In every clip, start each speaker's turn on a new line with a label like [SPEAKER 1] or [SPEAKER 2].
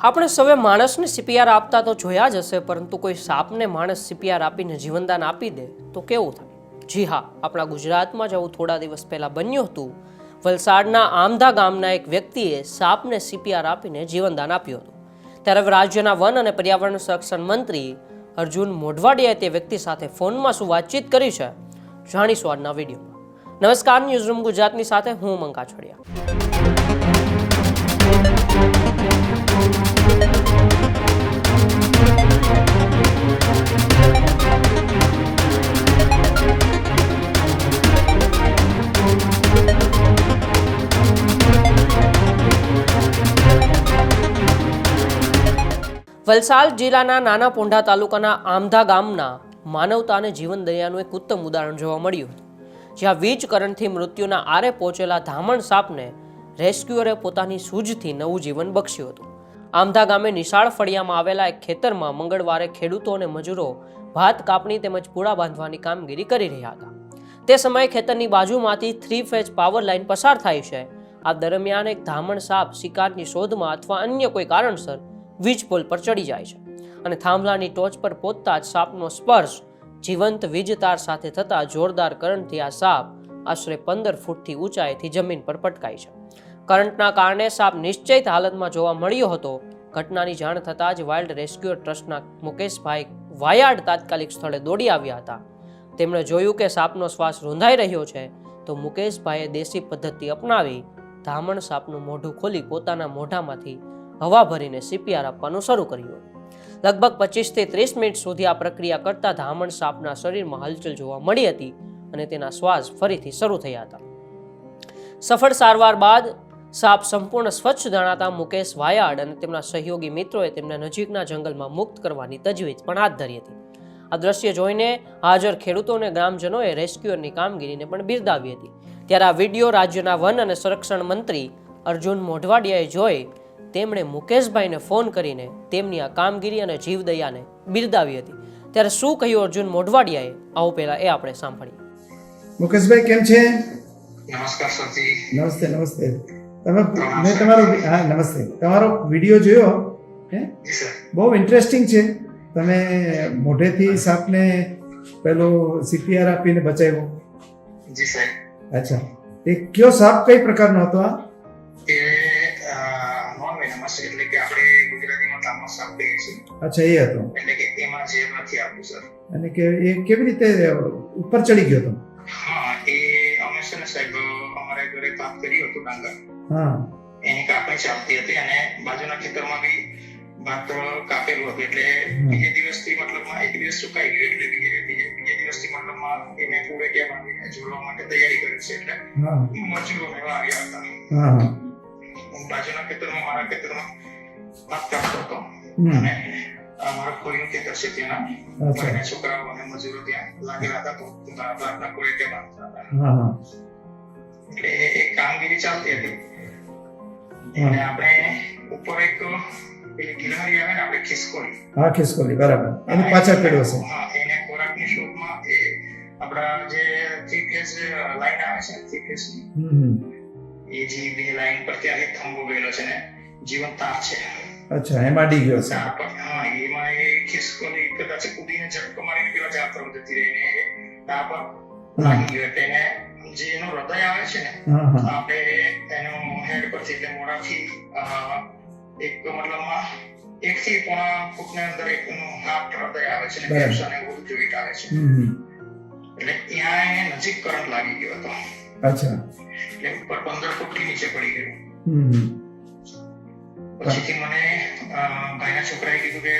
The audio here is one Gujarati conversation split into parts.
[SPEAKER 1] આપણે સૌએ માણસને સીપીઆર આપતા તો જોયા જ હશે, પરંતુ કોઈ સાપને માણસ સીપીઆર આપીને જીવનદાન આપી દે તો કેવું થાય? જી હા, આપણા ગુજરાતમાં જ આવું થોડા દિવસ પહેલાં બન્યું હતું. વલસાડના આમધા ગામના એક વ્યક્તિએ સાપને સીપીઆર આપીને જીવનદાન આપ્યું હતું. ત્યારે રાજ્યના વન અને પર્યાવરણ સંરક્ષણ મંત્રી અર્જુન મોઢવાડિયાએ તે વ્યક્તિ સાથે ફોનમાં શું વાતચીત કરી છે? જાણીશું આજના વિડીયોમાં. નમસ્કાર, ન્યૂઝરૂમ ગુજરાતની સાથે હું મંકા છોડિયા. વલસાડ જિલ્લાના નાના પોંઢા તાલુકાના આમધા ગામના માનવતા અને જીવન દરિયાનું એક ઉત્તમ ઉદાહરણ જોવા મળ્યું જ્યાં વીજ કરંટથી મૃત્યુના આરે પહોંચેલા ધામણ સાપને રેસ્ક્યુઅરે પોતાની સૂઝથી નવું જીવન બક્ષ્યું હતું. આમધા ગામે નિશાળ ફળિયામાં આવેલા એક ખેતરમાં મંગળવારે ખેડૂતો અને મજૂરો ભાત કાપણી તેમજ પૂળા બાંધવાની કામગીરી કરી રહ્યા હતા. તે સમયે ખેતરની બાજુમાંથી થ્રી ફેજ પાવર લાઇન પસાર થાય છે. આ દરમિયાન એક ધામણ સાપ શિકારની શોધમાં અથવા અન્ય કોઈ કારણસર વીજ પોલ પર ચડી જાય છે. અને થાંભલાની ટોચ પર પહોંચતા જ સાપનો સ્પર્શ જીવંત વીજ તાર સાથે થતા જોરદાર કરંટથી આ સાપ આશરે પંદર ફૂટથી ઊંચાઈથી જમીન પર પટકાય છે. કરંટના કારણે સાપ નિશ્ચિત હાલતમાં જોવા મળ્યો હતો. ઘટનાની જાણ થતાં જ વાઇલ્ડ રેસ્ક્યુઅર ટ્રસ્ટના મુકેશભાઈ વાયાડ તાત્કાલિક સ્થળે દોડી આવ્યા હતા. તેમણે જોયું કે સાપનો શ્વાસ રૂંધાઈ રહ્યો છે, તો મુકેશભાઈએ દેશી પદ્ધતિ અપનાવી ધામણ સાપનું મોઢું ખોલી પોતાના મોઢામાંથી હવા ભરીને સીપીઆર આપવાનું શરૂ કર્યું. લગભગ પચીસથી ત્રીસ મિનિટ સુધી આ પ્રક્રિયા કરતા ધામણ સાપના શરીરમાં હલચલ જોવા મળી હતી અને તેના શ્વાસ ફરીથી શરૂ થયા હતા. સફળ સારવાર બાદ સાપ સંપૂર્ણ સ્વચ્છ જણાતા મુકેશ વાયાડ અને તેમના સહયોગી મિત્રોએ તેમને નજીકના જંગલમાં મુક્ત કરવાની તજવીજ પણ હાથ ધરી હતી. આ દ્રશ્ય જોઈને હાજર ખેડૂતો અને ગ્રામજનોએ રેસ્ક્યુઅરની કામગીરીને પણ બિરદાવી હતી. ત્યારે આ વીડિયો રાજ્યના વન અને સંરક્ષણ મંત્રી અર્જુન મોઢવાડિયાએ જોઈ તેમણે મુકેશભાઈને ફોન કરીને તેમની આ કામગીરી અને જીવદયાને બિરદાવી હતી. ત્યારે શું કહ્યું અર્જુન મોઢવાડિયાએ? આવું પહેલા એ આપણે સાંભળીએ.
[SPEAKER 2] મુકેશભાઈ કેમ છે?
[SPEAKER 3] નમસ્કાર સરજી.
[SPEAKER 2] નમસ્તે નમસ્તે. તમે મેં તમારો હા નમસ્તે. તમારો વીડિયો જોયો? હે? બહુ ઇન્ટરેસ્ટિંગ છે. તમે મોઢેથી સાપને પેલો સીપીઆર આપીને બચાવ્યો.
[SPEAKER 3] જી સાહેબ
[SPEAKER 2] અચ્છા. એ કયો સાપ કઈ પ્રકારનો હતો આ?
[SPEAKER 3] એ
[SPEAKER 2] અચ્છા એ હતો.
[SPEAKER 3] એટલે કે એમાં જે નથી આપતું સર.
[SPEAKER 2] અને કે એ કેવી રીતે ઉપર ચડી ગયો હતો?
[SPEAKER 3] હા એ અમે છે ને સાહેબ અમારે ઘરે કામ કર્યું હતું ડાંગર.
[SPEAKER 2] હા.
[SPEAKER 3] એની કાપણી ચાલતી હતી અને બાજુના ખેતરમાં બી ભાત કાપેલું હતું. એટલે બીજે દિવસથી મતલબમાં એક દિવસ સુકાઈ ગયું એટલે બીજે બીજે બીજે દિવસથી મતલબમાં એને પૂરે કે બાંધીને જોડવા માટે તૈયારી કરી છે. એટલે મજૂરો એવા આવ્યા હતા.
[SPEAKER 2] હા હા.
[SPEAKER 3] હું બાજુના ખેતરમાં મારા ખેતરમાં ભાત કાપતો હતો. અને અમારા કોઈનું ખેતર છે ત્યાં અને છોકરાઓ અને મજૂરો ત્યાં લાગેલા હતા પોતાના પ્લાન્ટના કોઈ કે બાંધતા હતા. એટલે એક કામગીરી ચાલતી હતી. અને આપણે ઉપર એક પેલી ગિલહરી આવે ને આપણે ખિસકોલી.
[SPEAKER 2] હા ખિસકોલી બરાબર. એની પાછળ પડ્યો છે
[SPEAKER 3] હા એને ખોરાકની શોધમાં એ આપણા જે થ્રી લાઈન આવે છે થ્રી. એ જે બે લાઈન પર ત્યારે થંભો ગયેલો છે ને જીવન તાર છે.
[SPEAKER 2] અચ્છા એમાં ડી ગયો છે.
[SPEAKER 3] હા એમાં એ ખિસકોલી કદાચ કૂદીને ઝટકો મારીને પેલા ઝાડ તરફ જતી રહીને એ લાગી ગયો. એટલે એને જે એનું હૃદય આવે છે ને આપણે એનું હેડ પરથી એટલે મોઢાથી એક મતલબમાં એક થી પોણા ફૂટની અંદર એકનું હાફ હૃદય આવે છે કેપ્સ અને આવે છે. એટલે ત્યાં એને નજીક કરંટ લાગી ગયો હતો.
[SPEAKER 2] અચ્છા.
[SPEAKER 3] એટલે ઉપર પંદર ફૂટથી નીચે પડી ગયું. પછીથી મને ભાઈના છોકરાએ કીધું કે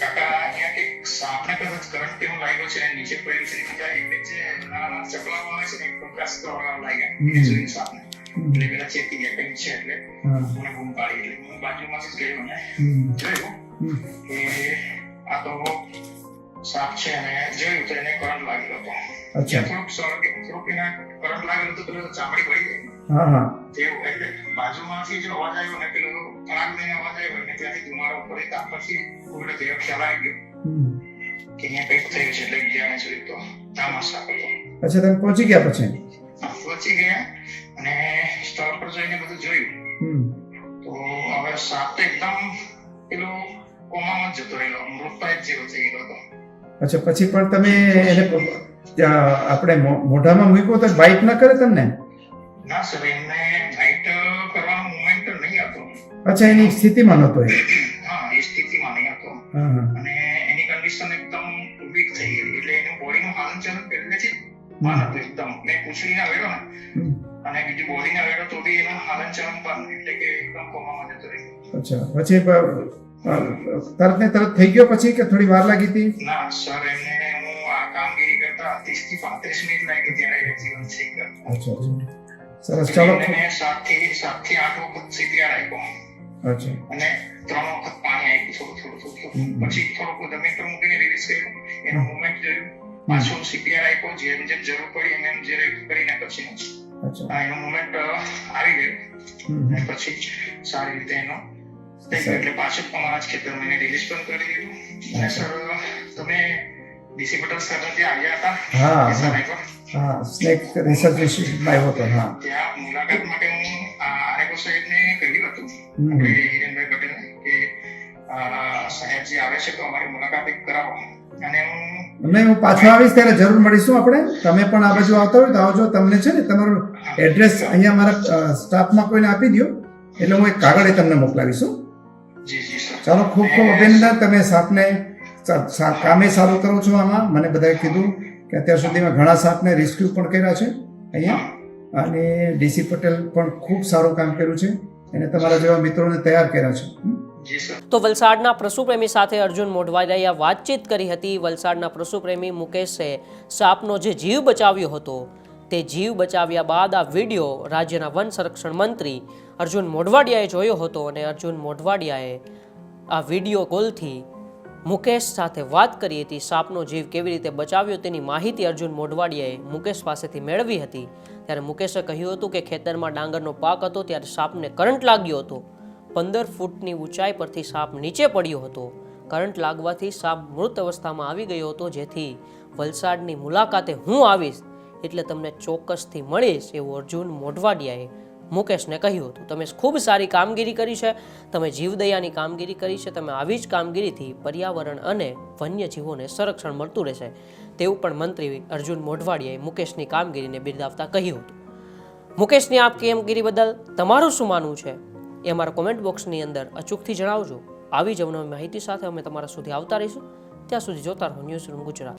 [SPEAKER 3] કાકા અહીંયા કંઈક સાપને કદાચ કરંટ કેવું લાગ્યો છે? અને નીચે પડ્યું છે બીજા એક જે નાના ચકલાઓ આવે છે ને પ્રકાશ કરવા લાગ્યા એ. જોઈને સાપને. એટલે પેલા ચેતી ગયા કંઈક છે? એટલે મને બૂમ પાડી એટલે હું બાજુમાં જ ગયો
[SPEAKER 2] ને
[SPEAKER 3] જોયું કે આ તો સાપ છે અને જોયું તો એને કરંટ લાગેલો હતો.
[SPEAKER 2] અચ્છા.
[SPEAKER 3] થોડુંક સળગે એને કરંટ લાગેલો તો પેલો ચામડી પડી જાય.
[SPEAKER 2] હા હા.
[SPEAKER 3] તેવું એટલે બાજુમાંથી જે અવાજ આવ્યો ને પેલો તળાક લઈને અવાજ આવ્યો ને ત્યાંથી ધુમાડો ઉપર તાપ પછી કોઈને તેવો ખ્યાલ આવી ગયો કે અહીંયા કંઈક થયું છે એટલે ગયા ને જોયું તો સાપ હતો
[SPEAKER 2] અચ્છા તમે પહોંચી ગયા પછી?
[SPEAKER 3] પહોંચી ગયા અને સ્ટોર પર જઈને બધું જોયું. તો હવે સાપ તો એકદમ પેલો કોમામાં જતો રહેલો મૃતપાય જેવો થઈ ગયો હતો.
[SPEAKER 2] અચ્છા પછી પણ તમે એને ત્યાં આપણે મોઢામાં મૂક્યો તો બાઇટ ના કરે તમને?
[SPEAKER 3] ના સર એમને બાઇટ કરવાનો મોમેન્ટ નહીં હતો
[SPEAKER 2] અચ્છા એની સ્થિતિમાં નહોતો એ?
[SPEAKER 3] હા એ સ્થિતિમાં નહીં હતો અને એની કન્ડિશન એકદમ વીક થઈ ગઈ. એટલે એનું બોડીનું હાલનચલન પહેલેથી બંધ હતું એકદમ. મેં પૂછડીના વેડો ને. અને બીજું બોડીના વેડો તો બી એનું હાલનચલન બંધ એટલે કે એકદમ કોમામાં જતો રહ્યો.
[SPEAKER 2] અચ્છા. પછી તરત ને તરત થઈ ગયો પછી કે થોડી વાર લાગી હતી?
[SPEAKER 3] ના સર એમને કામગીરી થી પાંત્રીસ મિનિટ લાગે ત્યારે એ જીવન થઈ ગયું
[SPEAKER 2] અચ્છા અચ્છા. સરસ ચાલો.
[SPEAKER 3] મેં સાતથી સાતથી આઠ વખત સીપીઆર આપ્યો.
[SPEAKER 2] અચ્છા.
[SPEAKER 3] અને ત્રણ વખત પાણી આપ્યું થોડું થોડું થોડું પછી થોડુંક પર મૂકીને રિલીઝ કર્યું. એનું મુવમેન્ટ જોયું. પાછું સીપીઆર આપ્યો જેમ જેમ જરૂર પડી એમ એમ જે કરીને પછી એનું મુવમેન્ટ આવી ગયું. અને પછી સારી રીતે એનો એટલે પાછું અમારા જ ખેતરમાં એને રિલીઝ પણ કરી દીધું. અને સર તમે ડીસી પટેલ સર ત્યાં આવ્યા હતા
[SPEAKER 2] હા, હા. સ્નેક રિસર્ચ ઇન્સ્ટિટ્યૂટમાં આવ્યો હતો હા.
[SPEAKER 3] ત્યાં મુલાકાત માટે હું આરેકો સાહેબને કહ્યું હતું હિરેનભાઈ પટેલ કે સાહેબજી આવે છે તો અમારી મુલાકાત એક કરાવો. અને હું
[SPEAKER 2] નહીં હું પાછો આવીશ ત્યારે જરૂર મળીશું આપણે. તમે પણ આ બાજુ આવતા હોય તો આવજો. તમને છે ને તમારું એડ્રેસ અહીંયા મારા સ્ટાફમાં કોઈને આપી દો એટલે હું એક કાગળ તમને મોકલાવીશું ચાલો ખૂબ ખૂબ અભિનંદન. તમે સાપને કામે સારું કરો છો આમાં. મને બધાએ કીધું કે અત્યાર સુધીમાં ઘણા સાપને રેસ્ક્યુ પણ કર્યા છે અહીંયા. અને ડીસી પટેલ પણ ખૂબ સારું કામ કર્યું છે. એને તમારા જેવા મિત્રોને તૈયાર કર્યા છે.
[SPEAKER 1] તો વલસાડના પશુપ્રેમી સાથે અર્જુન મોઢવાડિયાએ વાતચીત કરી હતી. વલસાડના પશુપ્રેમી મુકેશે સાપનો જે જીવ બચાવ્યો હતો તે જીવ બચાવ્યા બાદ આ વીડિયો રાજ્યના વન સંરક્ષણ મંત્રી અર્જુન મોઢવાડિયાએ જોયો હતો. અને અર્જુન મોઢવાડિયાએ આ વીડિયો કોલથી મુકેશ સાથે વાત કરી હતી. સાપનો જીવ કેવી રીતે બચાવ્યો તેની માહિતી અર્જુન મોઢવાડિયાએ મુકેશ પાસેથી મેળવી હતી. ત્યારે મુકેશે કહ્યું હતું કે ખેતરમાં ડાંગરનો પાક હતો ત્યારે સાપને કરંટ લાગ્યો હતો. પંદર ફૂટની ઊંચાઈ પરથી સાપ નીચે પડ્યો હતો. કરંટ લાગવાથી સાપ મૃત અવસ્થામાં આવી ગયો હતો. જેથી વલસાડની મુલાકાતે હું આવીશ એટલે તમને ચોક્કસથી મળીશ, એવું અર્જુન મોઢવાડિયાએ મુકેશને કહ્યું હતું, તમે ખૂબ સારી કામગીરી કરી છે, તમે જીવદયાની કામગીરી કરી છે, તમે આવી જ કામગીરીથી પર્યાવરણ અને વન્યજીવોને સંરક્ષણ મળતું રહેશે. તેવું પણ મંત્રી અર્જુન મોઢવાડિયાએ મુકેશની કામગીરીને બિરદાવતા કહ્યું હતું. મુકેશની આ કામગીરી બદલ તમારું શું માનવું છે? એ અમારા કોમેન્ટ બોક્સની અંદર અચૂકથી જણાવજો. આવી જ અવનવી માહિતી સાથે અમે તમારા સુધી આવતા રહીશું. ત્યાં સુધી જોતા રહો ન્યૂઝ રૂમ ગુજરાત.